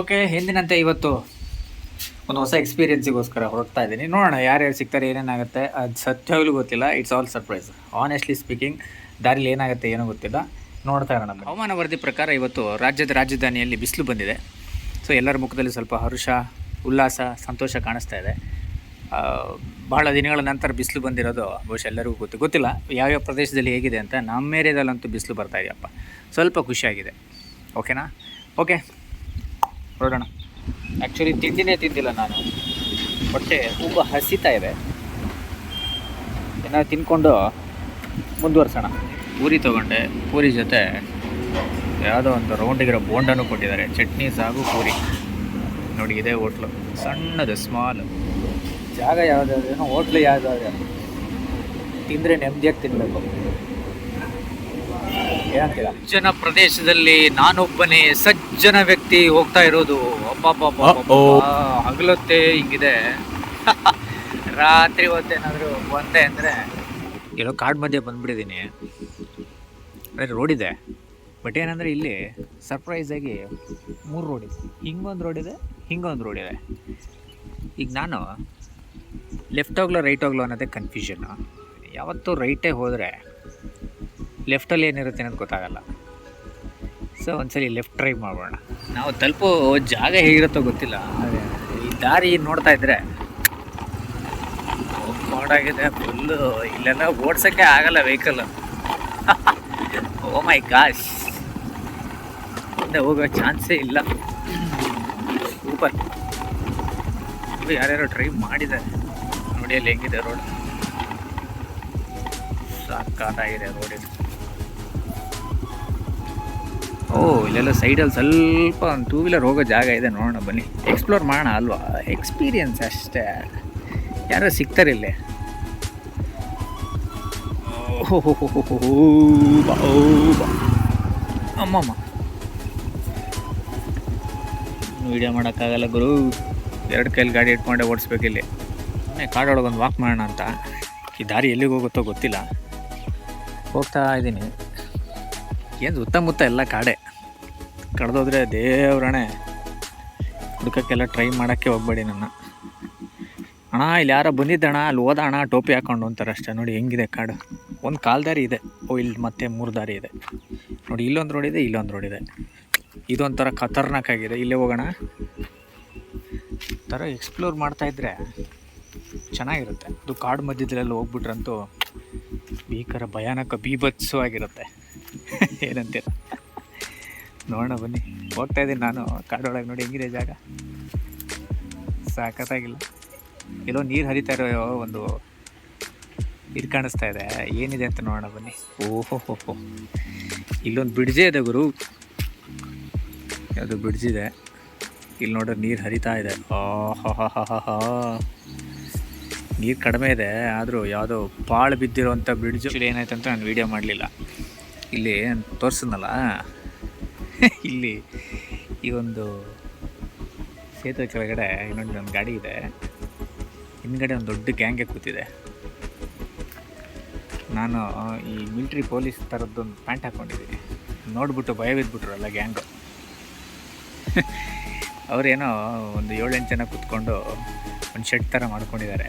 Okay ಎಂದಿನಂತೆ ಇವತ್ತು ಒಂದು ಹೊಸ ಎಕ್ಸ್ಪೀರಿಯನ್ಸಿಗೋಸ್ಕರ ಹೊರಡ್ತಾ ಇದ್ದೀನಿ. ನೋಡೋಣ, ಯಾರ್ಯಾರು ಸಿಗ್ತಾರೆ, ಏನೇನಾಗುತ್ತೆ, ಅದು ಸತ್ಯವಾಗ್ಲೂ ಗೊತ್ತಿಲ್ಲ it's all surprise honestly speaking ದಾರಿಲಿ ಏನಾಗುತ್ತೆ, ಏನೋ ಗೊತ್ತಿಲ್ಲ. ನೋಡ್ತಾ ಇರೋಣ ಹವಾಮಾನ ವರದಿ ಪ್ರಕಾರ ಇವತ್ತು ರಾಜ್ಯದ ರಾಜಧಾನಿಯಲ್ಲಿ ಬಿಸಿಲು ಬಂದಿದೆ. ಸೊ ಎಲ್ಲರ ಮುಖದಲ್ಲಿ ಸ್ವಲ್ಪ ಹರ್ಷ, ಉಲ್ಲಾಸ, ಸಂತೋಷ ಕಾಣಿಸ್ತಾ ಇದೆ. ಬಹಳ ದಿನಗಳ ನಂತರ ಬಿಸಿಲು ಬಂದಿರೋದು, ಬಹುಶಃ ಎಲ್ಲರಿಗೂ ಗೊತ್ತು, ಗೊತ್ತಿಲ್ಲ. ಯಾವ್ಯಾವ ಪ್ರದೇಶದಲ್ಲಿ ಹೇಗಿದೆ ಅಂತ ನಮ್ಮ ಏರಿಯಾದಲ್ಲಂತೂ ಬಿಸಿಲು ಬರ್ತಾ ಇದೆಯಪ್ಪ. ಸ್ವಲ್ಪ ಖುಷಿಯಾಗಿದೆ. ಓಕೆನಾ ಓಕೆ ಹೊರಡೋಣ ಆ್ಯಕ್ಚುಲಿ ತಿಂಡಿನೇ ತಿಂದಿಲ್ಲ ನಾನು. ಹೊಟ್ಟೆ ತುಂಬ ಹಸಿತಾ ಇದೆ. ಏನಾದ್ರು ತಿನ್ಕೊಂಡು ಮುಂದುವರ್ಸೋಣ. ಪೂರಿ ತೊಗೊಂಡೆ. ಪೂರಿ ಜೊತೆ ಯಾವುದೋ ಒಂದು ರೌಂಡಿಗಿರೋ ಬೋಂಡನೂ ಕೊಟ್ಟಿದ್ದಾರೆ. ಚಟ್ನಿ ಸಾಗು ಪೂರಿ. ನೋಡಿ, ಇದೇ ಹೋಟ್ಲು. ಸಣ್ಣದು ಸ್ಮಾಲ್ ಜಾಗ ಯಾವುದಾದ್ರೂ ಹೋಟ್ಲು ಯಾವುದಾದ್ರೆ. ತಿಂದರೆ ನೆಮ್ಮದಿಯಾಗಿ ತಿನ್ನಬೇಕು ಏನಂತೀರ ಜನ ಪ್ರದೇಶದಲ್ಲಿ ನಾನೊಬ್ಬನೇ ಸಜ್ಜನ ವ್ಯಕ್ತಿ ಹೋಗ್ತಾ ಇರೋದು. ಅಬ್ಬಬ್ಬಬ್ಬ ಹಗಲೊತ್ತೆ ಹಿಂಗಿದೆ. ರಾತ್ರಿ ಹೊತ್ತೇನಾದರೂ ಬಂದೆ ಅಂದರೆ ಎಲ್ಲೋ ಕಾಡು ಮಧ್ಯೆ ಬಂದ್ಬಿಟ್ಟಿದ್ದೀನಿ. ಅಂದರೆ ರೋಡ್ ಇದೆ. ಬಟ್ ಏನಂದರೆ ಇಲ್ಲಿ ಸರ್ಪ್ರೈಸ್ ಆಗಿ ಮೂರು ರೋಡ್ ಇದೆ. ಹಿಂಗೊಂದು ರೋಡ್ ಇದೆ ಹಿಂಗೊಂದು ರೋಡ್ ಇದೆ. ಈಗ ನಾನು ಲೆಫ್ಟ್ ಹೋಗ್ಲೋ ರೈಟ್ ಹೋಗ್ಲೋ ಅನ್ನೋದೇ ಕನ್ಫ್ಯೂಷನ್ನು ಯಾವತ್ತೂ ರೈಟೇ ಹೋದರೆ ಲೆಫ್ಟಲ್ಲಿ ಏನಿರುತ್ತೆ ಅನ್ನೋದು ಗೊತ್ತಾಗಲ್ಲ. ಸೊ ಒಂದ್ಸಲಿ ಲೆಫ್ಟ್ ಟ್ರೈ ಮಾಡೋಣ ನಾವು ತಲುಪೋ ಜಾಗ ಹೇಗಿರುತ್ತೋ ಗೊತ್ತಿಲ್ಲ. ಈ ದಾರಿ ನೋಡ್ತಾ ಇದ್ರೆ ಮಾಡಾಗಿದೆ ಫುಲ್ಲು ಇಲ್ಲೆಲ್ಲ ಓಡ್ಸೋಕ್ಕೆ ಆಗಲ್ಲ ವೆಹಿಕಲ್ ಓ ಮೈ ಗಾಶ್ ಮುಂದೆ ಹೋಗೋ ಚಾನ್ಸೇ ಇಲ್ಲ. ಸೂಪರ್ ಯಾರ್ಯಾರು ಟ್ರೈ ಮಾಡಿದ್ದಾರೆ. ನೋಡಿ ಅಲ್ಲಿ ಹೆಂಗಿದೆ ರೋಡ್ ಸಾಕಾಗಿದೆ ರೋಡ್ ಇದು. ಓ, ಇಲ್ಲೆಲ್ಲ ಸೈಡಲ್ಲಿ ಸ್ವಲ್ಪ ಒಂದು ಟೂ ವೀಲರ್ ಹೋಗೋ ಜಾಗ ಇದೆ ನೋಡೋಣ ಬನ್ನಿ. ಎಕ್ಸ್ಪ್ಲೋರ್ ಮಾಡೋಣ ಅಲ್ವಾ? ಎಕ್ಸ್ಪೀರಿಯನ್ಸ್ ಅಷ್ಟೇ. ಯಾರೋ ಸಿಗ್ತಾರೆ ಇಲ್ಲಿ. ಅಮ್ಮಮ್ಮ. ವಿಡಿಯೋ ಮಾಡೋಕ್ಕಾಗಲ್ಲ ಗುರು. ಎರಡು ಕೈಲಿ ಗಾಡಿ ಇಟ್ಕೊಂಡೆ ಓಡಿಸ್ಬೇಕು ಇಲ್ಲಿ. ಸುಮ್ಮನೆ ಕಾಡೊಳಗೆ ಒಂದು ವಾಕ್ ಮಾಡೋಣ ಅಂತ. ಈ ದಾರಿ ಎಲ್ಲಿಗೆ ಹೋಗುತ್ತೋ ಗೊತ್ತಿಲ್ಲ. ಹೋಗ್ತಾ ಇದ್ದೀನಿ. ಏನು ಸುತ್ತಮುತ್ತ ಎಲ್ಲ ಕಾಡೆ? ಕಡ್ದೋದ್ರೆ ದೇವ್ರಣೆ ಹುಡ್ಕಕ್ಕೆಲ್ಲ ಟ್ರೈ ಮಾಡೋಕ್ಕೆ ಹೋಗ್ಬೇಡಿ ನನ್ನ. ಅಣ್ಣ, ಇಲ್ಲಿ ಯಾರೋ ಬಂದಿದ್ದಣ್ಣ, ಅಲ್ಲಿ ಹೋದ ಅಣ್ಣ ಟೋಪಿ ಹಾಕೊಂಡು ಅಂತಾರೆ ಅಷ್ಟೇ. ನೋಡಿ, ಹೆಂಗಿದೆ ಕಾಡು. ಒಂದು ಕಾಲು ದಾರಿ ಇದೆ. ಓ, ಇಲ್ಲಿ ಮತ್ತೆ ಮೂರು ದಾರಿ ಇದೆ. ನೋಡಿ, ಇಲ್ಲೊಂದು ರೋಡ್ ಇದೆ, ಇಲ್ಲೊಂದು ರೋಡ್ ಇದೆ. ಇದೊಂಥರ ಖತರ್ನಾಕ್ ಆಗಿದೆ. ಇಲ್ಲೇ ಹೋಗೋಣ. ಥರ ಎಕ್ಸ್ಪ್ಲೋರ್ ಮಾಡ್ತಾ ಇದ್ರೆ ಚೆನ್ನಾಗಿರುತ್ತೆ. ಅದು ಕಾಡು ಮಧ್ಯದಲ್ಲೆಲ್ಲ ಹೋಗ್ಬಿಟ್ರಂತೂ ಭೀಕರ ಭಯಾನಕ ಬೀಭತ್ಸವಾಗಿರುತ್ತೆ. ಏನಂತೀರ? ನೋಡೋಣ ಬನ್ನಿ. ಹೋಗ್ತಾ ಇದ್ದೀನಿ ನಾನು ಕಾಡೊಳಗೆ ನೋಡಿ ಹೆಂಗಿದೆ ಜಾಗ. ಸಾಕತ್ತಾಗಿಲ್ಲ. ಎಲ್ಲೋ ನೀರು ಹರಿತಾ ಇರೋ ಒಂದು ಇದು ಕಾಣಿಸ್ತಾ ಇದೆ. ಏನಿದೆ ಅಂತ ನೋಡೋಣ ಬನ್ನಿ. ಓಹೋ ಹೋ ಹೋ ಇಲ್ಲೊಂದು ಬ್ರಿಡ್ಜೇ ಇದೆ ಗುರು. ಯಾವುದು ಬ್ರಿಡ್ಜ್ ಇದೆ. ಇಲ್ಲಿ ನೋಡ್ರೆ ನೀರು ಹರಿತಾ ಇದೆ. ಆಹಾಹಾಹಾಹಾ. ನೀರು ಕಡಿಮೆ ಇದೆ, ಆದರೂ ಯಾವುದೋ ಪಾಳು ಬಿದ್ದಿರೋಂಥ ಬ್ರಿಡ್ಜ್ ಏನಾಯ್ತು ಅಂತ ನಾನು ವೀಡಿಯೋ ಮಾಡಲಿಲ್ಲ. ಇಲ್ಲಿ ತೋರಿಸಿದ್ನಲ್ಲ? ಇಲ್ಲಿ ಈ ಒಂದು ಸೇತುವೆ ಕೆಳಗಡೆ ಇನ್ನೊಂದು ಒಂದು ಗಾಡಿ ಇದೆ. ಹಿಂದ್ಗಡೆ ಒಂದು ದೊಡ್ಡ ಗ್ಯಾಂಗೆ ಕೂತಿದೆ. ನಾನು ಈ ಮಿಲ್ಟ್ರಿ ಪೊಲೀಸ್ ಥರದ್ದೊಂದು ಪ್ಯಾಂಟ್ ಹಾಕ್ಕೊಂಡಿದ್ದೀನಿ ನೋಡ್ಬಿಟ್ಟು ಬಿದ್ದುಬಿಟ್ರಲ್ಲ ಗ್ಯಾಂಗು ಅವರೇನೋ ಒಂದು ಏಳೆಂಟು ಜನ ಕೂತ್ಕೊಂಡು ಒಂದು ಶೆಡ್ ಥರ ಮಾಡ್ಕೊಂಡಿದ್ದಾರೆ.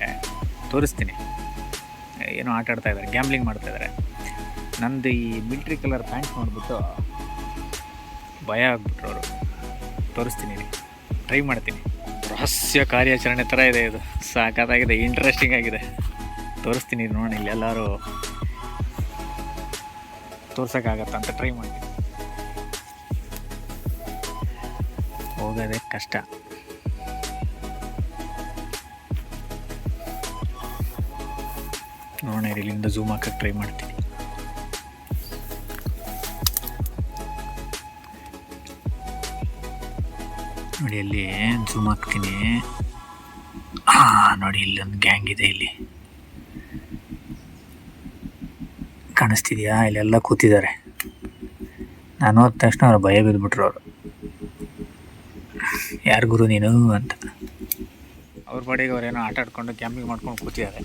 ತೋರಿಸ್ತೀನಿ. ಏನೋ ಆಟ ಆಡ್ತಾಯಿದ್ದಾರೆ ಗ್ಯಾಮ್ಲಿಂಗ್ ಮಾಡ್ತಾ ಇದ್ದಾರೆ. ನಂದು ಈ ಮಿಲ್ಟ್ರಿ ಕಲರ್ ಪ್ಯಾಂಟ್ ನೋಡಿಬಿಟ್ಟು ಭಯ ಆಗ್ಬಿಟ್ರು ಅವರು. ತೋರಿಸ್ತೀನಿ ಟ್ರೈ ಮಾಡ್ತೀನಿ. ರಹಸ್ಯ ಕಾರ್ಯಾಚರಣೆ ಥರ ಇದೆ ಇದು. ಸಾಕಾಗಿದೆ ಇಂಟ್ರೆಸ್ಟಿಂಗ್ ಆಗಿದೆ. ತೋರಿಸ್ತೀನಿ ನೋಡಿ ಇಲ್ಲಿ ಎಲ್ಲರೂ ತೋರ್ಸೋಕ್ಕಾಗತ್ತ ಅಂತ ಟ್ರೈ ಮಾಡ್ತೀನಿ. ಹೋಗೋದೇ ಕಷ್ಟ. ಇರಿ, ಇಲ್ಲಿಂದ ಝೂಮ್ ಹಾಕಕ್ಕೆ ಟ್ರೈ ಮಾಡ್ತೀನಿ. ನೋಡಿ ಅಲ್ಲಿ ಝೂಮ್ ಹಾಕ್ತೀನಿ. ಹಾಂ ನೋಡಿ, ಇಲ್ಲೊಂದು ಗ್ಯಾಂಗ್ ಇದೆ ಇಲ್ಲಿ. ಕಾಣಿಸ್ತಿದ್ಯಾ? ಇಲ್ಲೆಲ್ಲ ಕೂತಿದ್ದಾರೆ. ನಾನು ಹೋದ ತಕ್ಷಣ ಅವ್ರು ಭಯ ಬಿದ್ದುಬಿಟ್ರು ಅವರು. ಯಾರು ಗುರು ನೀನು ಅಂತ. ಅವ್ರ ಬಾಡಿಗೆ ಅವ್ರೇನೋ ಆಟ ಆಡ್ಕೊಂಡು ಕ್ಯಾಂಪಿಂಗ್ ಮಾಡ್ಕೊಂಡು ಕೂತಿದ್ದಾರೆ.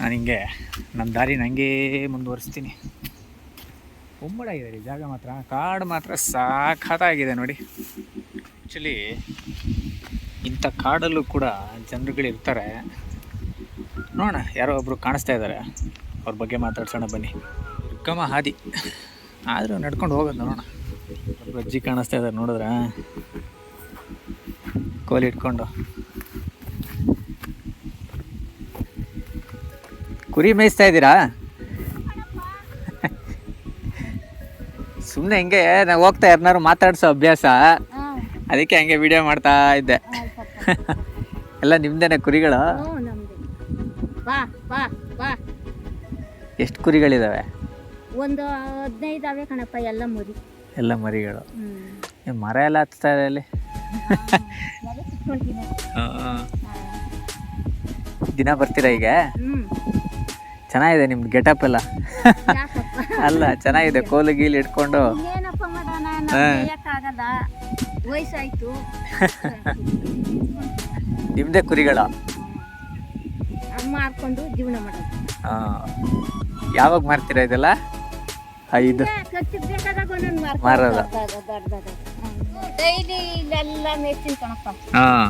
ನಾನು ಹಿಂಗೆ ನನ್ನ ದಾರಿ ನನಗೆ ಮುಂದುವರಿಸ್ತೀನಿ. ಉಮ್ಮಡಾಗಿದೆ ಜಾಗ ಮಾತ್ರ. ಕಾಡು ಮಾತ್ರ ಸಾಖತ್ತಾಗಿದೆ ನೋಡಿ. ಆ್ಯಕ್ಚುಲಿ ಇಂಥ ಕಾಡಲ್ಲೂ ಕೂಡ ಜನರುಗಳು ಇರ್ತಾರೆ. ನೋಡೋಣ, ಯಾರೋ ಒಬ್ಬರು ಕಾಣಿಸ್ತಾ ಇದ್ದಾರೆ. ಅವ್ರ ಬಗ್ಗೆ ಮಾತಾಡ್ಸೋಣ ಬನ್ನಿ. ಕಮ ಹಾದಿ. ಆದರೂ ನಡ್ಕೊಂಡು ಹೋಗೋದು ನೋಡೋಣ. ಒಬ್ಬರು ಅಜ್ಜಿ ಕಾಣಿಸ್ತಾ ಇದ್ದಾರೆ ನೋಡಿದ್ರೆ. ಕೋಲಿ ಇಟ್ಕೊಂಡು. ಕುರಿ ಮೇಯಿಸ್ತಾ ಇದ್ದೀರಾ? ಸುಮ್ಮನೆ ಹಿಂಗೆ ನಾವು ಹೋಗ್ತಾ ಯಾರನ್ನಾರು ಮಾತಾಡ್ಸೋ ಅಭ್ಯಾಸ. ಅದಕ್ಕೆ ಹಂಗೆ ವಿಡಿಯೋ ಮಾಡ್ತಾ ಇದ್ದೆ. ಎಲ್ಲ ನಿಮ್ದೇನೆ ಕುರಿಗಳು? ಬಾ ಬಾ ಬಾ. ಎಷ್ಟು ಕುರಿಗಳಿದಾವೆ? ಒಂದು ಹದಿನೈದಾವೆ ಕಣಪ್ಪ ಎಲ್ಲ ಮರಿ. ಎಲ್ಲ ಮರಿಗಳು. ಮರ ಎಲ್ಲ ಹತ್ತಾ ಇದೆ ಅಲ್ಲಿ? ದಿನ ಬರ್ತೀರಾ ಈಗ ಚೆನ್ನಾಗಿದೆ ನಿಮ್ದು ಗೆಟಪ್ ಎಲ್ಲ. ಅಲ್ಲ ಚೆನ್ನಾಗಿದೆ ಕೋಲು ಗೀಲು ಇಟ್ಕೊಂಡು ವಯಸ್ಸಾಯ್ತು. ನಿಮ್ದೇ ಕುರಿಗಳ? ಮಾರ್ಕೊಂಡು ಜೀವನ ಮಾಡೋದು. ಯಾವಾಗ ಮಾರ್ತೀರಾ ಇದೆಲ್ಲ? ಐದು. ಮಾರೋದು. ಡೈಲಿ ಇಲ್ಲೆಲ್ಲ ಮೇಯ್ತೀನಿ ಕಣಪ್ಪ ಹಾಂ.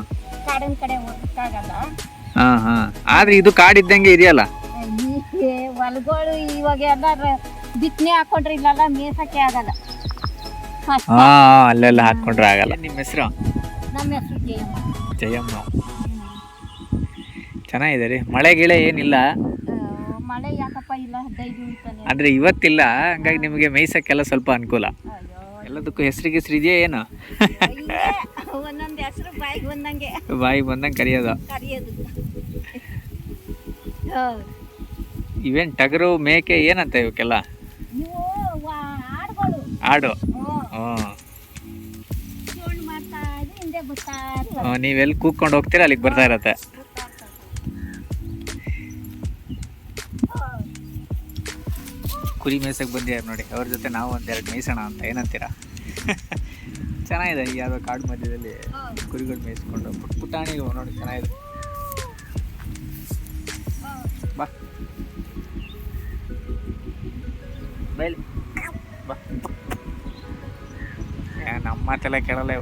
ಕಾಡಿನ ಕಡೆ ಹೋಗಕ್ಕಾಗಲ್ಲ. ಹಾಂ ಹಾಂ. ಆದ್ರೆ ಇದು ಕಾಡಿದ್ದಂಗೆ ಇದೆಯಲ್ಲ? ಹೊಲಗಳು ಇವಾಗ ಎಲ್ಲ ಬಿತ್ತನೆ ಹಾಕೊಂಡ್ರೆ ಇಲ್ಲೆಲ್ಲ ಮೇಸಕ್ಕೆ ಆಗಲ್ಲ. ಹಾ ಅಲ್ಲೆಲ್ಲ ಹಾಕೊಂಡ್ರೆ ಆಗಲ್ಲ. ನಿಮ್ಮ ಹೆಸರು? ನಮ್ಮ ಹೆಸರು ಜಯಮ್ಮ. ಜಯಮ್ಮ. ಚೆನ್ನಾಗಿದೆ ರೀ ಮಳೆ ಗಿಳೆ ಏನಿಲ್ಲ? ಅಂದ್ರೆ ಮಳೆ ಯಾಕಪ್ಪ ಇಲ್ಲ? ಡೈಲಿ ಉಳ್ತಾನೆ ಆದ್ರೆ ಇವತ್ತಿಲ್ಲ. ಹಂಗಾಗಿ ನಿಮಗೆ ಮೇಯ್ಸಕ್ಕೆಲ್ಲ ಸ್ವಲ್ಪ ಅನುಕೂಲ. ಎಲ್ಲದಕ್ಕೂ ಹೆಸರಿಗೆ ಹೆಸರು ಇದೆಯಾ ಏನು? ಇಲ್ಲೇ. ಒಂದೊಂದು ಹೆಸರು ಬಾಯಿಗೆ ಬಂದಂಗೆ. ಬಾಯಿ ಬಂದಂಗೆ ಕರಿಯೋದು. ಇವೇನು ಟಗರು ಮೇಕೆ ಏನಂತ ಇವಕ್ಕೆಲ್ಲ? ಆಡು. ಇರ್ತವೆ. ನೀವೆಲ್ಲಿ ಕೂತ್ಕೊಂಡು ಹೋಗ್ತೀರ? ಅಲ್ಲಿಗೆ ಬರ್ತಾ ಇರತ್ತೆ. ಕುರಿ ಮೇಸಕ್ಕೆ ಬಂದಿದ್ದಾರೆ ನೋಡಿ. ಅವ್ರ ಜೊತೆ ನಾವು ಒಂದೆರಡು ಮೇಯ್ಸೋಣ ಅಂತ. ಏನಂತೀರಾ? ಚೆನ್ನಾಗಿದೆ. ಈ ಯಾವುದೋ ಕಾಡು ಮಧ್ಯದಲ್ಲಿ. ಕುರಿಗಳು ಮೇಯಿಸ್ಕೊಂಡು ಪುಟ್ ಪುಟಾಣಿಗಳು ನೋಡಿ ಚೆನ್ನಾಗಿದೆ. ಬಾ. ಬೈಲ್. ಬಾ. മാറ്റലേക്കാണല്ലേ